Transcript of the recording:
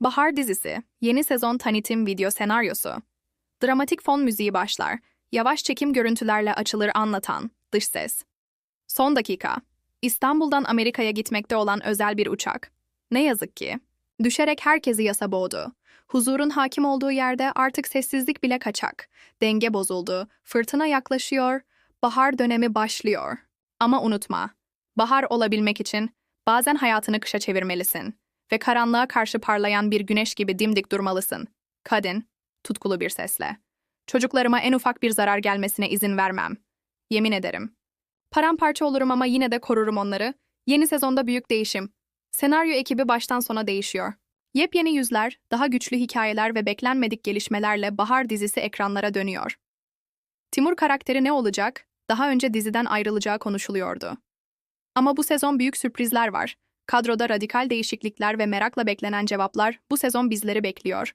Bahar dizisi, yeni sezon tanıtım video senaryosu. Dramatik fon müziği başlar, yavaş çekim görüntülerle açılır anlatan, dış ses. Son dakika, İstanbul'dan Amerika'ya gitmekte olan özel bir uçak. Ne yazık ki, düşerek herkesi yasa boğdu. Huzurun hakim olduğu yerde artık sessizlik bile kaçak. Denge bozuldu, fırtına yaklaşıyor, bahar dönemi başlıyor. Ama unutma, bahar olabilmek için bazen hayatını kışa çevirmelisin ve karanlığa karşı parlayan bir güneş gibi dimdik durmalısın. Kadın, tutkulu bir sesle. Çocuklarıma en ufak bir zarar gelmesine izin vermem. Yemin ederim. Paramparça olurum ama yine de korurum onları. Yeni sezonda büyük değişim. Senaryo ekibi baştan sona değişiyor. Yepyeni yüzler, daha güçlü hikayeler ve beklenmedik gelişmelerle Bahar dizisi ekranlara dönüyor. Timur karakteri ne olacak? Daha önce diziden ayrılacağı konuşuluyordu. Ama bu sezon büyük sürprizler var. Kadroda radikal değişiklikler ve merakla beklenen cevaplar bu sezon bizleri bekliyor.